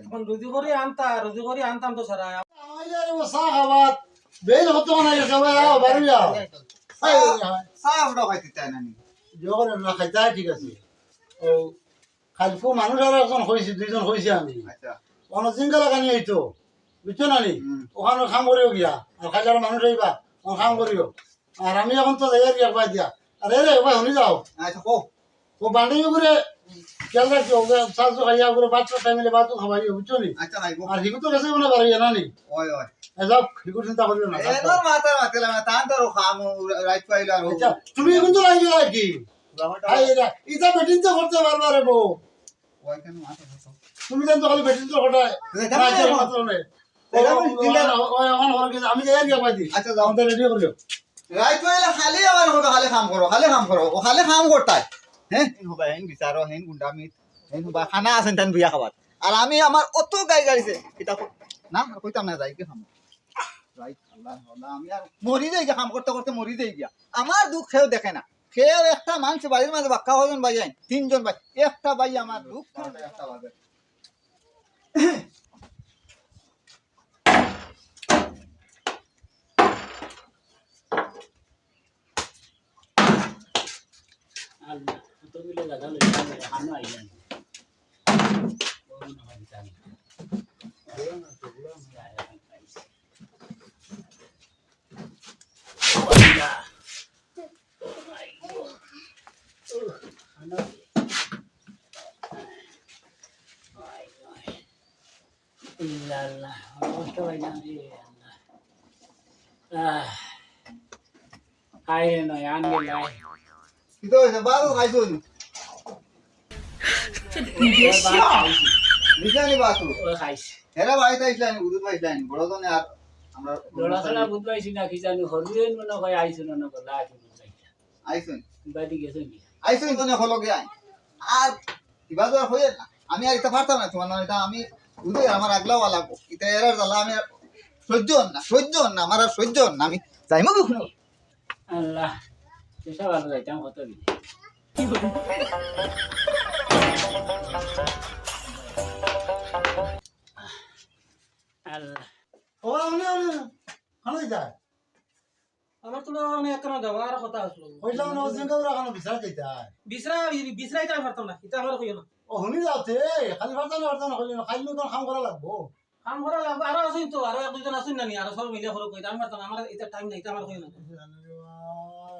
এখন রুজু করে আনতা রুজু করে আনতাম তো সারা চা খাবার বেল হতো না সবাই আও বাড়ি যাও খাইতে চাই না যখন না খাইতে ঠিক আছে। ও খালফু মানুষ আর একজন দুইজন হয়েছে আমি। আচ্ছা। অন জিঙ্গা লাগানি হইতো বুঝছ না নি? হুম। ওখানে খাম করিও গিয়া আর খাইলে মানুষ হইবা ও খাম করিও। আর আমি এখন তো গিয়া পাই দিয়া। আরে রে ভাই শুনি যাও। আচ্ছা কো ও বান্ডি করে খেয়াল রাখি ওকে সাজু খাইয়া করে বাচ্চা টাইমে বাচ্চা খাবাই বুঝছ নি? আচ্ছা খাইবো আর হিকু তো গেছে পারি না নি? ওই ওই। যাও হিকু চিন্তা করিও না এবার মাতার মাতিলা তান তো খাম রাইট পাইলো আর আচ্ছা তুমি ইটা বেটিং তো করতে পারবা রে বউ। ওই কেন মাথা তুমি জানো খালি বেটিং তো মাত্র নেই। আমি যাই পাই আচ্ছা যাও। রেডি করিও। রাইট পাইলে খালি আমার খালি কাম করো খালি কাম করো খালি কাম করতাই হ্যাঁ? হেন হবা হেন বিচারো হেন গুন্ডামিত হেন হবা খানা আছেন তান বিয়া খাবার আর আমি আমার অত গাই গাড়িছে কো- না আর কইতাম না যাই কি খাম। রাইট আল্লাহ আল্লাহ আমি আর মরি যাই গিয়া কাম করতে করতে মরি যাই গিয়া আমার দুঃখ সেও দেখে না। সেও একটা মানুষ বাড়ির মাঝে বাক্কা ভাই আইন তিনজন ভাই একটা ভাই আমার দুঃখ একটা বাজে। আল্লাহ তো মিলে জায়গা লই আনো আইলেন আল্লাহ অবস্থা ভাই না রে আল্লাহ আহ আয় নয় আনবে লাই কিন্তু বাবু খাইছো নিশানি বাসু ও খাইছে হেরা বাড়িতে আইসলানি উদুত পাইসলানি বড় জনে আর বুঝ না কিবা হয়ে আমি আর এটা পারতাম না তোমার না এটা আমি উদয় আমার আগলাও লাগবো এটা এরার জ্বালা আমি আর সহ্য হন না সহ্য হন না আমার আর সহ্য হন না আমি যাইমো কি শুনো আল্লাহ। চেষ্টা ভালো যাইতাম কত আমার তো অনেক একখানা যাওয়ার কথা আসলো কইলাম না জিঙ্গা ওরা খানা বিচার দিতে বিছরা বিছরাই তাই পারতাম না এটা আমার কইও না। ও শুনি যাওতে খালি না না না খালি কাম করা লাগবো? কাম করা লাগবে আরও আসুন তো আরও এক দুজন আসুন না নি আরও সব মিলে হলো কইতা আমি পারতাম আমার এটা টাইম নাই এটা আমার কইও না।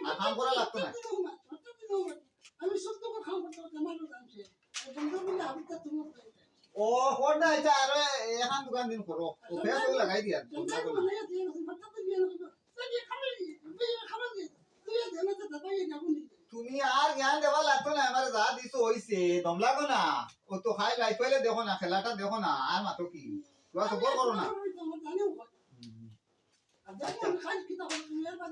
আর কাম করা লাগতো না। আমি সত্য করতে ও হর না এটা আর এখান দোকান দিন করো। ও ফেস লাগাই দিয়া বলি। তুমি আর জ্ঞান দেওয়া লাগতো না আমার যা দিছো হইছে দম লাগো না। ও তো খাই লাই পাইলে দেখো না খেলাটা দেখো না আর মাতো কি? তোরা তো করো না। যাইবা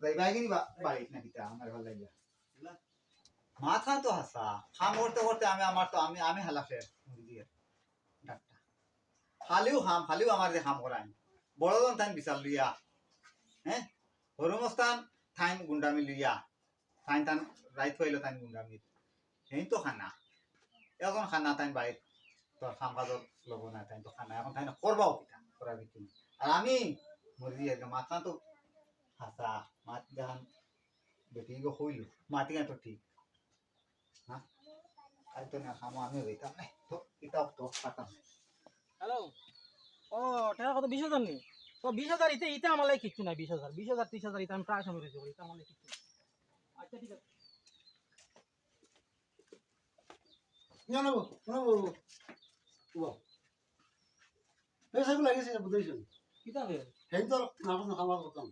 কিনি বাড়িত না কিতা আমার ভালো লাগিয়া মাথা তো হাসা। খাম করতে করতে আমি আমার তো, আমি আমি হালা ফের দিয়ে ডাক্তার। খালিও খাম খালিও আমার যে খাম করাই বড়জন টাইম বিচার লইয়া হ্যাঁ হরমস্থান ঠাইন গুন্ডামি লইয়া ঠাইন টান রাইত হইল টাইন গুন্ডামি। সেই তো খানা। এখন খানা টাইম বাইর, তোর খাম লব না টাইম তো খানা। এখন টাইম করবাও কিতা করার কিছু। আর আমি মরি একদম মাথা তো হাসা মাত গান বেটি হইল মাটি গান তো ঠিক। হ্যাঁ আর তো না খামো আমি হইতাম নাই তো এটাও তো পাতাম। হ্যালো? ও টাকা কত বিশ হাজার নি? তো বিশ হাজার ইতে ইতে আমার লাগে কিচ্ছু নাই বিশ হাজার। বিশ হাজার ত্রিশ হাজার ইতে আমি প্রায় সময় রয়েছে এটা আমার লাগে কিচ্ছু নাই। আচ্ছা ঠিক আছে। জানো শোনো বলব পয়সা লাগিয়েছে বুঝেছ কিতা হবে সেই তো না কোনো করতাম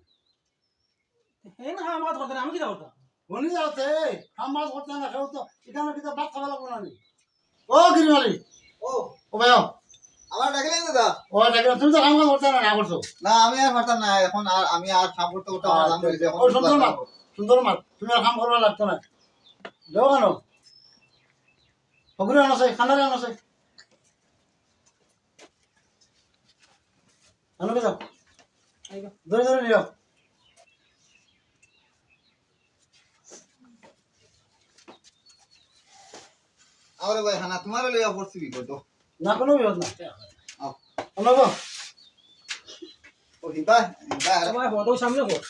এই না আমার কথা আমি বনি যাওতে খামার করতাম না খেও তো এখানে কিতা ভাত খাওয়া লাগবো না নি। ও গিরিমালি। ও। ও ভাই আমার ডাকলেন দাদা? ও দেখো তুমি তো না না করছ? না আমি আর পারতাম না এখন আর আমি আর কাম করতে করতে আমার আরাম এখন সুন্দর মা সুন্দর মা তুমি আর কাম করবা লাগতো না। যাও কেন? হগুরে আনছে খানারে আনছে। আনো যাও। ধরে ধরে নিও আরে ভাই হানা তোমার লইয়া পড়ছি বিপদ না কোনো বিপদ না আও। গো ও হিবা হিবা তোমার বড় সামনে কর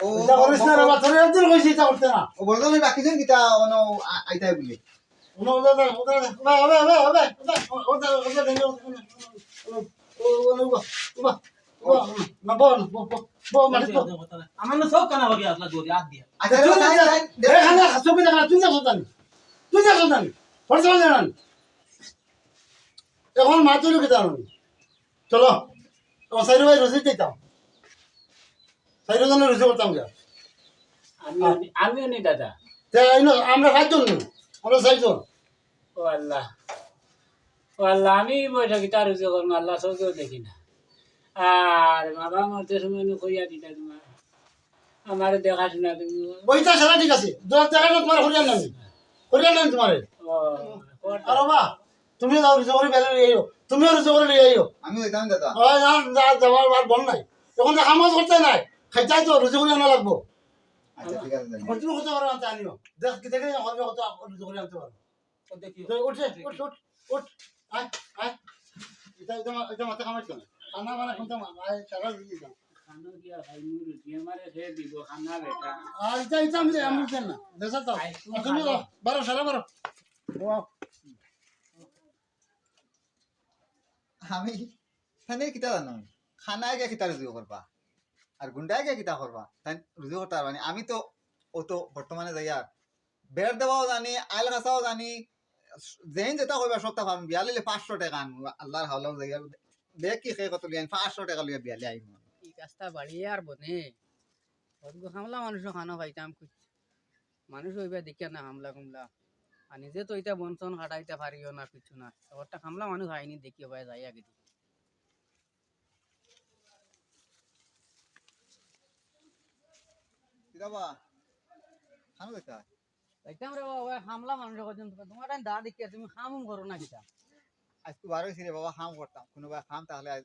ও এটা করিস না রে বা তোর একদিন কইছি এটা করতে না ও বর্তমানে ডাকিছেন কিতা অন আইতাই বলি উনো ওদা ওদা ওদা ওদা ওদা ওদা ওদা ওদা ওদা দেন ও উনো বা বা না বল বো বো মানে তো আমার না সব কানা বাকি আসলা যদি আগ দিয়া আচ্ছা তুই যা দেখা তুই যা সন্তান তুই যা সন্তান ফরজ মানে না। এখন মা তুই লোকে জানো চলো ও সাইরো ভাই রসিদ দিতাম সাইরো জনের রসিদ করতাম কে আমিও নি- নি দাদা। আমরা সাতজন আমরা সাতজন ও আল্লাহ। ও আল্লাহ আমি বৈঠকি তার উজে করব আল্লাহ চোখেও দেখি না। আর বাবা মরতে সময় নো কইয়া দিতা তোমার আমার দেখাশোনা তুমি ওইটা সারা ঠিক আছে। দশ তোমার হরিয়ান নামি হরিয়ান নামি তোমার করতা। আর বা তুমি যাও রুজু করে বেলে নিয়ে আইও তুমিও রুজু করে নিয়ে আইও আমি হইতাম দাদা ওই না যা যাওয়ার আর বল নাই এখন তো কামাজ করতে নাই খাইতাই তো রুজু করে আনা লাগবো আচ্ছা ঠিক আছে দাদা। খরচুর কত করে আনতে আনিও দেখ দেখে হবে কত রুজু করে আনতে পারো দেখি তো উঠে উঠ উঠ উঠ আয় আয় এটা এটা এটা মাথা কামাইছ না খানা মানে শুনতে আয় টাকা দিবি না খানা কি খানা আমি তো তানে কিতা জানো খানায় গে কিতা রুজু করবা আর কিতা করবা রুজু করতে আমি তো। ও তো বর্তমানে যাই আর বের দেওয়াও জানি আইল গাছাও জানি যেন যেটা কইবা সপ্তাহ পাম বিয়া লিলে পাঁচশো টাকা আনব আল্লাহর হাওলাও যাই আর দেখ কি খেয়ে কত লিয়ান পাঁচশো টাকা লিয়া বিয়ালে আইব কাজটা বাড়িয়ে আর বনে। অর্গ হামলা মানুষ খানো খাইতাম কুছ মানুষ হইবা দেখে না হামলা কুমলা। আর নিজে তো এটা বনসন কাটাইতে পারিও না কিছু না। ওরটা হামলা মানুষ হয়নি দেখি ভাই যাই আগে দেখি। খানো দেখা দেখতাম রে বাবা হামলা মানুষ কজন তোমার দা দেখিয়া তুমি খামুম করো না কিতা আজ তো বার রে বাবা খাম করতাম। কোনো খাম তাহলে আজ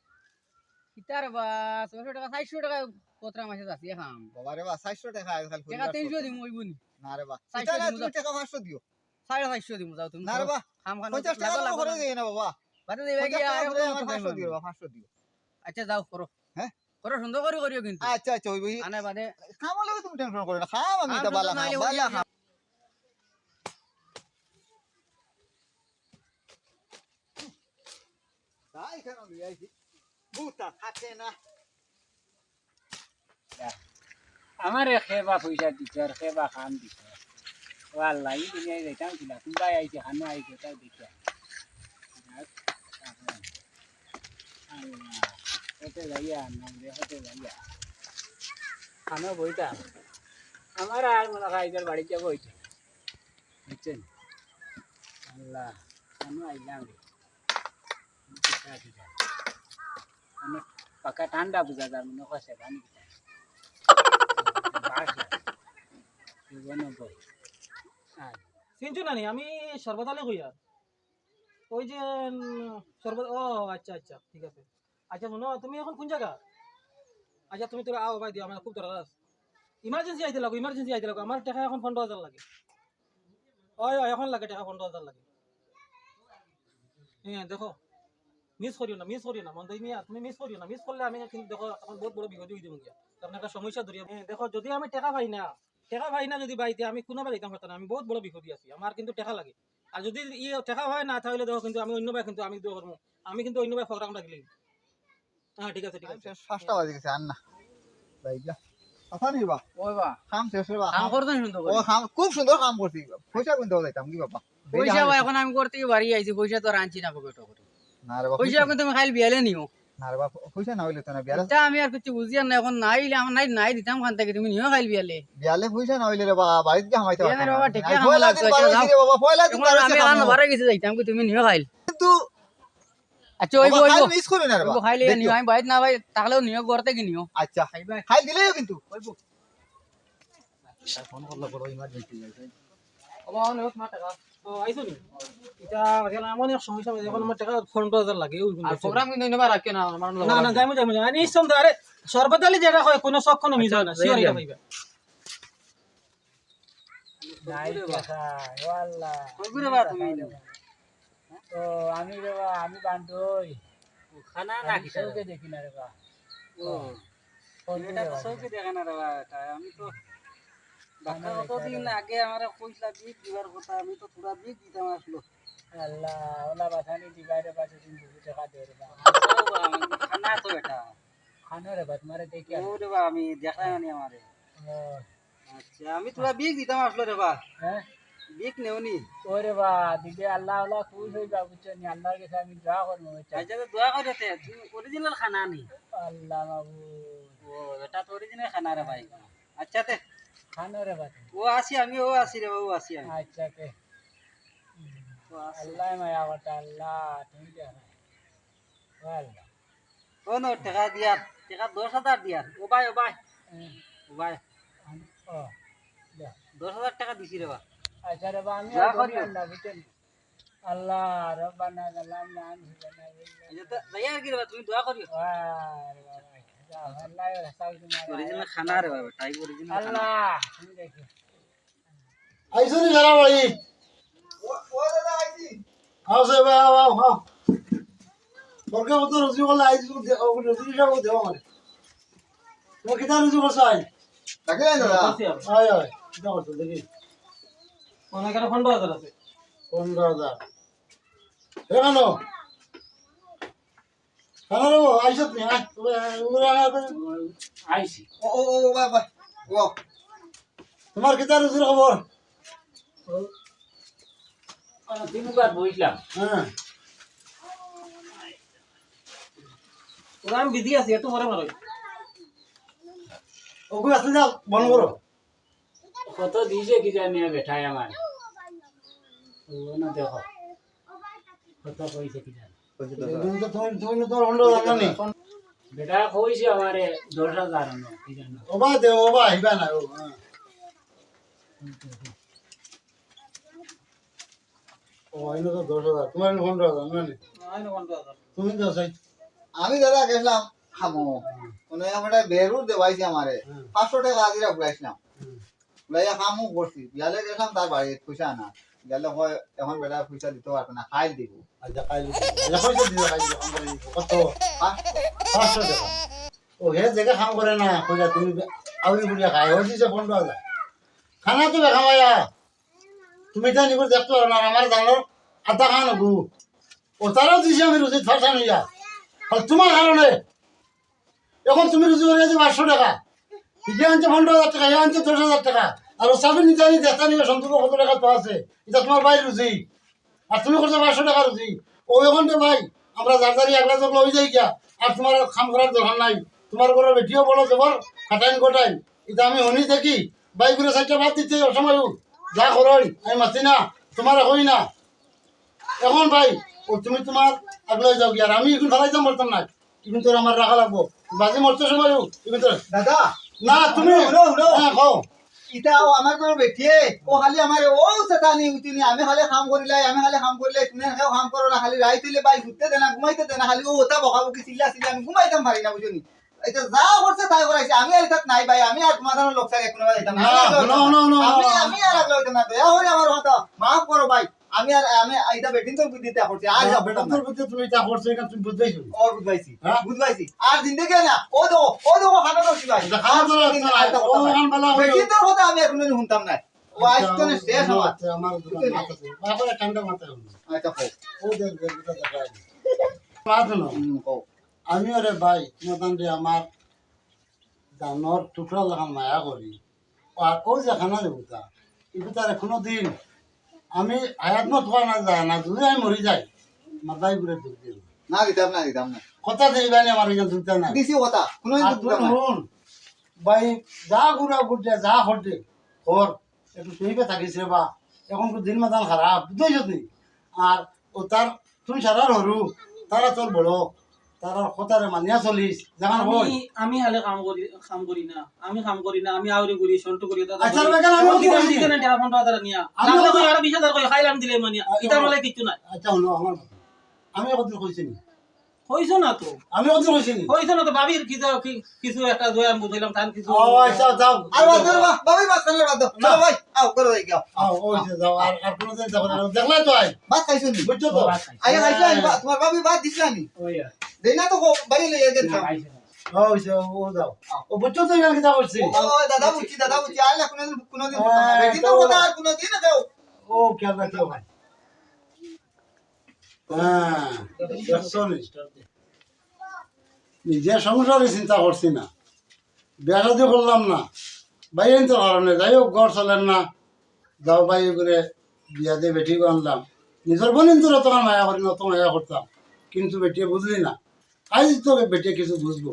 কিতার বা ছয়শো টাকা চারশো টাকা কতরা মাসে যাচ্ছি খাম বাবা রে বা চারশো টাকা টাকা তেইশশো দিম ওই বুনি না। রে বা টাকা পাঁচশো দিও সাড়ে চারশো দিম যাও তুমি না রে বা খাম খান পঞ্চাশ টাকা করে। দিয়ে না বাবা। বাদে দিবে কি আরে পাঁচশো দিও পাঁচশো দিও আচ্ছা যাও করো হ্যাঁ? করো সুন্দর করে করিও কিন্তু। আচ্ছা আচ্ছা ওই ওই আনে বাদে খাম হলে তুমি টেনশন করো না খাম আমি খাম বালা খাম বালা খাম তাই কেন লিয়ে আইছি। বুতা থাকে না আমারে খেবা পয়সা দিছে আর খেবা খান দিছে ও আল্লাহ এই দুনিয়া যাইতাম কিনা কোনবাই আইছে খানো আইছে তাই আল্লাহ হতে যাইয়া নাম হতে যাইয়া খানো বইটা আমার আর মনে হয় আইজার বাড়ি যাব হইছে বুঝছেন আল্লাহ খানো আইলাম রে পাকা ঠান্ডা বুঝা যার মনে কষে পানি চিনছো না আমি সর্বদালে কই আর ওই যে সর্বদ ও আচ্ছা আচ্ছা ঠিক আছে। আচ্ছা শোনো, তুমি এখন কোন জায়গা? আচ্ছা তুমি তোরা আও, ভাই, দিও, আমার খুব দরকার আছে। ইমার্জেন্সি আইতে লাগো ইমার্জেন্সি আইতে লাগো। আমার টাকা এখন পনেরো হাজার লাগে। ওই, এখন লাগে টাকা পনেরো হাজার লাগে। হ্যাঁ দেখো। মিস করিও না মিস করিও না মন মিয়া তুমি মিস করিও না মিস করলে আমি কিন্তু দেখো এখন বহুত বড় বিপদ হয়ে কারণ একটা সমস্যা ধরিয়া দেখো যদি আমি টাকা পাই না টাকা পাই না যদি বাইতে আমি কোনো বার যেতাম না আমি বহুত বড় বিপদে আছি আমার কিন্তু টাকা লাগে। আর যদি ই টাকা হয় না তাহলে দেখো কিন্তু আমি অন্য ভাই কিন্তু আমি দেখো আমি কিন্তু অন্য ভাই প্রোগ্রাম রাখলি হ্যাঁ ঠিক আছে ঠিক আছে। সাতটা বাজে গেছে আর না ভাই যা কথা নি বা ওই বা। কাম শেষ বা কাম করতেন শুনতো ও কাম খুব সুন্দর কাম করছি পয়সা কিন্তু যাইতাম কি বাবা। পয়সা এখন আমি করতে বাড়ি আইছি পয়সা তো আনছি না বাবা পয়সা এখন তুমি খাইল বিয়ালে নিও। না রে বাবা পয়সা না হইলে তো না বিয়ালে আমি আর কিছু বুঝি না এখন নাইলে আমার নাই নাই দিতাম খান থেকে তুমি নিও খাইল বিয়ালে। বিয়ালে পয়সা না হইলে বাবা বাড়িতে গিয়ে হামাইতে বিয়ালে বাবা না। ঠিকই আর হামাই পয়লা লাগতো, দিন আচ্ছা, বারো দিন রে বাবা পয়লা দিন আমি দিন বারে গেছি যাইতাম কি তুমি নিও খাইল কিন্তু আচ্ছা ওই বাবা, ওই খাইল মিস করি না বাবা খাইলে নিও আমি বাইরে না ভাই তাহলেও নিও ঘর থেকে নিও। আচ্ছা। খাইবা খাইল দিলেও কিন্তু। ও আইছো নি? এটা এখন এমন এক সমস্যা এখন আমার টাকা পনেরো হাজার লাগে আর প্রোগ্রাম কিন্তু নেবা রাখে না আমার না না যাইমু যাইমু যাইমু নিঃসন্দেহ আরে সর্বদালি যেটা হয় কোনো সক্ষণ মিস হয় না শিওর এটা পাইবা আমি রে আমি বান্ধই খানা না কিসকে দেখি না রে ও এটা তো সৌকে দেখে না রে আমি তো বাকা কতদিন আগে আমার কইলা বিক দিবার কথা আমি তো পুরা বিক দিতাম আসলো। আল্লাহ ওলা বাসানি দিবারে পাঁচ দিন দুশো টাকা দে রে খানা তো এটা। খানা রে বা তোমারে দেখি ও রে বা আমি দেখাই না আমারে। আচ্ছা আমি তোরা বিক দিতাম আসলো রে বা। হ্যাঁ? বিক নেওনি ওরে বা দিদি আল্লাহ আল্লাহ খুশ হয়ে যাও বুঝছ নি? আল্লাহর কাছে আমি দোয়া করব আচ্ছা তো দোয়া করে তে তুমি অরিজিনাল খানা নি। আল্লাহ মাবুদ। ও এটা তো অরিজিনাল খানা রে ভাই। আচ্ছা তে রে ও আসি আমি ও আসি রে ও আসি আমি। আচ্ছা তে। আল্লাহ মায়া আল্লাহ আল্লাহ। ও নো টাকা দশ হাজার দিয়ার ও ভাই ও ভাই। ও ভাই। ও দশ হাজার টাকা দিছি রে বা। আচ্ছা রে বা আমি না বুঝছেন? আল্লাহ রব্বানা জালামনা আচ্ছা কি রে তুমি দোয়া করিও। অরিজিনাল খানা রে বাবা টাই অরিজিনাল আল্লাহ তুমি দেখো আইসো নি যারা বাড়ি। ও দাদা আইছি আও সে বা আও আও বরকে মতো রুজি করলে আইসো রুজি সব দেও মানে। তো কিটা রুজি করছ আই? তাকে দাদা আয় আয় কিটা করছ দেখি। অনেক পনেরো হাজার আছে? পনেরো হাজার। এখানো রে আইসত নি আইছি ও ও ও বাবা ও তোমার কিটা রুজির খবর? দিনবার বইলাম। হ্যাঁ। ওরা আমি বিজি আছি একটু পরে মারো। ওগুলো আসতে যাও বন্ধ করো। কত দিয়েছে কি জানি বেঠাই আমার। দেখো। কত কইছে কি জানি। আমারে আনো, আমি দাদা গেছিলাম খামো কোনো একটা বেরুর দেওয়াইছি আমারে পাঁচশো টাকা আজিরা ঘুরাইছিলাম ঘুরাইয়া খামো করছি বিয়ালে গেছিলাম তার বাড়ি পয়সা না গেলে হয়, এখন বেটা পয়সা দিতে পারবে না খাইল দিব। আচ্ছা আচ্ছা পয়সা টাকা। ও, হে জায়গা কাম করে না কইলা তুমি আউরি বুড়িয়া খাই ওই দিছে পনেরো হাজার। খানা তো দেখা তুমি তো নিগুর দেখতে পারো না আমার জানো, আধা খান গু ও, তারাও দিছে আমি রুজি ফাঁসা নিয়া। ফলে তোমার কারণে। এখন তুমি রুজি করে গেছো পাঁচশো টাকা। ইকে আনছে পনেরো হাজার টাকা, এ আনছে দশ হাজার টাকা। আর চাবি নিতে আনি দেখতে নিয়ে সন্তোষ কত টাকা তো আছে। এটা তোমার ভাই রুজি আর তুমি করছ পাঁচশো টাকা রুজি ও এখন তো ভাই আমরা জারদারি একলা জগলা হয়ে যাই গিয়া আর তোমার খাম করার দরকার নাই। তোমার ঘরে বেটিও বলো জবর খাটাইন গোটাইন। এটা আমি শুনি ভাই করে সাইডটা বাদ দিতে অসময়। যা করই আমি মাতি না তোমার হই না। এখন ভাই ও তুমি তোমার আগলাই যাও গিয়া। আর আমি এখন ফেলাই যাম বলতাম না এখন তোর আমার রাখা লাগবো। বাজে মরতে সময় এখন তোর দাদা। না তুমি। হ্যাঁ কও। ইটা ও আমার কোনো বেটিয়ে ও খালি আমার ও সেটানি উঠিনি আমি খালি কাম করিলাই আমি খালি কাম করিলে তুমি এনেকে কাম করো না খালি রাই তুলে বাই ঘুরতে দেনা ঘুমাইতে দেনা খালি ও ওটা বকা বকি চিল্লা চিল্লা আমি ঘুমাইতাম পারি না বুঝলি এটা যা করছে তাই করাইছে আমি আর এটাত নাই ভাই আমি আর তোমার লোক চাই কোনো আমি আর আগলে হইতাম না দয়া করে আমার কথা মাফ করো ভাই আমি আর আমি এটা বেটিং তোর বুদ্ধি তা করছি আর যাব বেটা তোর তুমি এটা করছ এটা তুমি বুঝতেইছো ও বুঝবাইছি হ্যাঁ? বুঝবাইছি আর জিন্দগি না ও দেখো ও দেখো খানা এটা খাওয়া তো লাগছে ও বেলা হলো। তোর কথা আমি এখন শুনতাম না। ও আসতো না শেষ আমার আমার। বাপরে ঠান্ডা হলো। আচ্ছা কও। ও এটা দেখায়। মা শোনো, হুম কও। আমি ওরে ভাই মোটামুটি আমার দানোর টুকরা লাগান মায়া করি আর ও যেখানে দেবতা কিন্তু তার এখনও দিন। আমি হায়াত মত হওয়া না যায় না যদি আমি মরি যাই মাথায় ঘুরে দুঃখ দিল না দিতাম না দিতাম না কথা দেইবানি আমার এখানে দুটা না দিছি কথা কোনো শুন, ভাই যা ঘুরা ঘুরতে যা হটে ওর একটু শুইবে থাকিস রে বা। এখন তো দিন মাতান খারাপ বুঝতেই যদি আর ও তার তুই সারা হরু তারা তোর বড়। তারা কথারে মানিয়া চলিস যেমন আমি আমি হালে কাম করি কাম করি না। আমি কাম করি না আমি আউরি করি সন্টু করি দাদা আচ্ছা, বেকার আমি করি। করি। দিতে না টেলিফোন দাদা নিয়া। আমি কই আর বিশ হাজার কই খাইলাম দিলে মানিয়া ইতার মালে আচ্ছা হলো আমার কথা। আমি কত কইছি নি? হইছো না তো? আমি কত কইছি হইছো না তো? কিছু কি- কিছু একটা দয়া বুঝাইলাম তার কিছু ও আচ্ছা যাও। আর বাদ দাও বা বাবাই বাদ খালে বাদ দাও। চলো ভাই আও করো ভাই গাও আও ওই যে যাও আর আর কোনো দিন যাব না দেখলে তো আই বাদ খাইছো নি? বুঝছ তো? আয়া খাইছো নি? বা- তোমার বাবি বাদ দিছ নি? ওই দেই না তো বাড়ি লইয়া গেছ না, আইছে না। ও যাও। ও বুঝছ তো এখানে ও দাদা বুঝছি দাদা বুঝছি। আইলা কোনদিন কোনদিন হ্যাঁ, বেটি তো তো- কথা আর কোনদিন না কেউ ও খেয়াল রাখিও ভাই। হ্যাঁ। নিজের সংসারে চিন্তা করছি না। বিয়া শাদি করলাম না। ভাই তো কারণে যাই হোক, ঘর চলেন না। যাও ভাই করে বিয়া দিয়ে বেটি আনলাম নিজের বোন তো তখন মায়া করি নত মায়া করতাম। কিন্তু বেটিয়ে বুঝলি না। আজ তো বেটিয়ে কিছু বুঝব।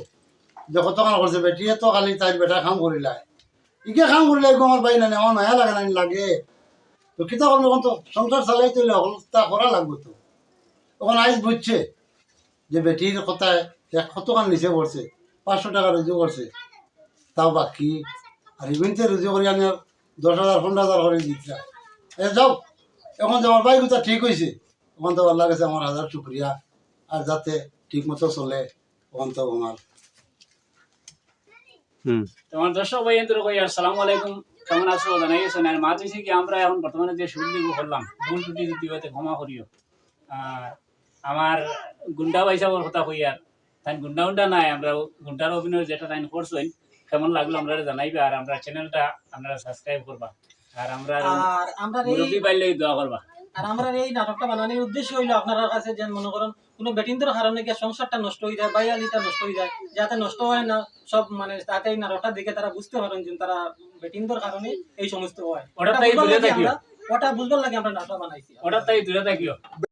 যে কতক্ষণ করছে বেটিয়ে তো খালি তাই বেটা কাম করিলাই ইকে কাম করিলাই গো আমার ভাই না আমার মায়া লাগে না লাগে। তো কিতা করব তো? সংসার চালাইতে হলে তা করা লাগবে তো। তখন আইস বুঝছে যে বেটির কথায় এক কতখান নিচে পড়ছে পাঁচশো টাকা রুজু করছে। তাও বাকি? আর ইভেন্টে রুজু করি আমি দশ হাজার পনেরো হাজার করে দিতে এ যাও এখন যে আমার বাইক ঠিক হয়েছে ওখান তো আল্লাহ কাছে আমার হাজার শুক্রিয়া। আর যাতে ঠিক মতো চলে তখন তো আমার। তোমার দর্শক ভাই এন্ত্র কই আসসালামু আলাইকুম। কেমন আছো? জানাইছো না মা তুইছি কি আমরা এখন বর্তমানে যে শুরু দিব করলাম ভুল ত্রুটি যদি হইতে ক্ষমা করিও। আর আমার গুন্ডা পয়সার কথা কই আর তাই গুন্ডা গুন্ডা নাই আমরা গুন্ডার অভিনয় যেটা তাই করছেন কেমন লাগল আমরা জানাইবে আর আমরা চ্যানেলটা আপনারা সাবস্ক্রাইব করবা। আর আমরা আর আমরা এই মুরব্বী দোয়া করবা। আর আমরা এই নাটকটা বানানোর উদ্দেশ্য হইল আপনার কাছে যে মনে করেন কোনো বেটিনদের কারণে গিয়ে সংসারটা নষ্ট হয়ে যায় বাইয়ালিটা নষ্ট হয়ে যায় যাতে নষ্ট হয় না সব মানে তাতে এই নাটকটা দেখে তারা বুঝতে পারেন যে তারা বেটিনদের কারণে এই সমস্ত হয়। ওটা তাই দূরে থাকিও। ওটা বুঝবার লাগে আমরা নাটক বানাইছি। ওটা তাই দূরে থাকিও।